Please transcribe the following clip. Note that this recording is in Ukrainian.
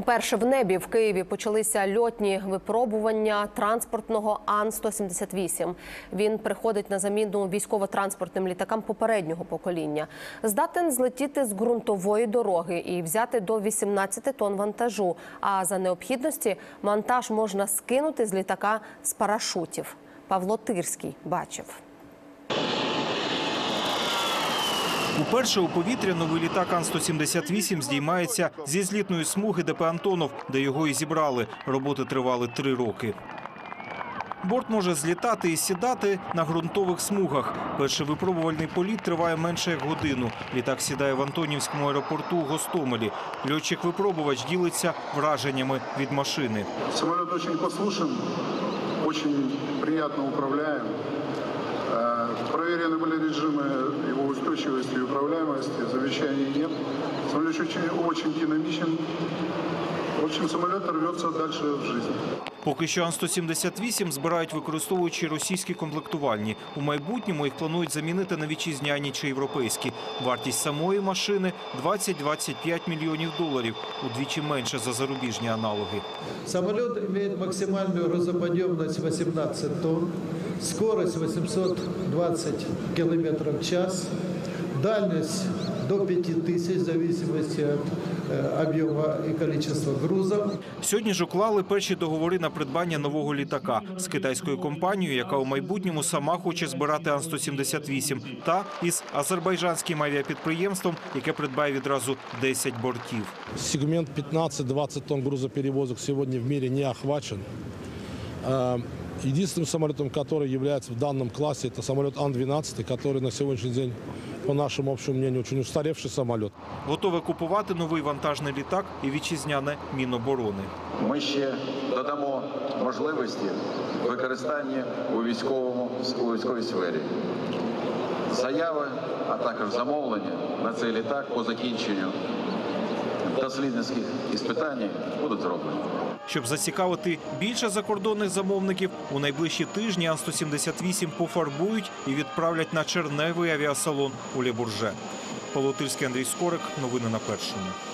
Уперше в небі в Києві почалися льотні випробування транспортного Ан-178. Він приходить на заміну військово-транспортним літакам попереднього покоління. Здатен злетіти з ґрунтової дороги і взяти до 18 тонн вантажу. А за необхідності вантаж можна скинути з літака з парашутів. Павло Тирський бачив. Уперше у повітря новий літак Ан-178 здіймається зі злітної смуги ДП «Антонов», де його і зібрали. Роботи тривали три роки. Борт може злітати і сідати на ґрунтових смугах. Перший випробувальний політ триває менше як годину. Літак сідає в Антонівському аеропорту у Гостомелі. Льотчик-випробувач ділиться враженнями від машини. Самолет очень послушен, очень приятно управляем. Э, Проверены были режимы его устойчивости и управляемости, замечаний нет. Самолет очень, очень динамичен. в общем, самолет рвется дальше в жизнь. Поки що Ан-178 збирають використовуючи російські комплектувальні. У майбутньому їх планують замінити на вітчизняні чи європейські. Вартість самої машини 20-25 мільйонів доларів, удвічі менше за зарубіжні аналоги. Самолет имеет максимальную грузоподъемность 18 тонн, скорость 820 км в час, дальность до 5000 в зависимости от э, объема и количества грузов. Сьогодні ж уклали перші договори на придбання нового літака з китайською компанією, яка у майбутньому сама хоче збирати Ан-178, та із азербайджанським авіапідприємством, яке придбає відразу 10 бортів. Сегмент 15-20 тонн грузоперевозок сьогодні в мірі не охвачен. Э, Единственным самолетом, который является в данном классе, это самолет Ан-12, который на сегодняшний день, по нашему общему мнению, очень устаревший самолет. Готове купувати новий вантажний літак і вітчизняне Міноборони. Ми ще додамо можливості використання у військовому у військовій сфері. Заяви, а також замовлення на цей літак по закінченню дослідницьких іспитань будуть зроблені. Щоб зацікавити більше закордонних замовників, у найближчі тижні Ан-178 пофарбують і відправлять на черневий авіасалон у Лебурже. Павло Андрій Скорик. Новини на першому.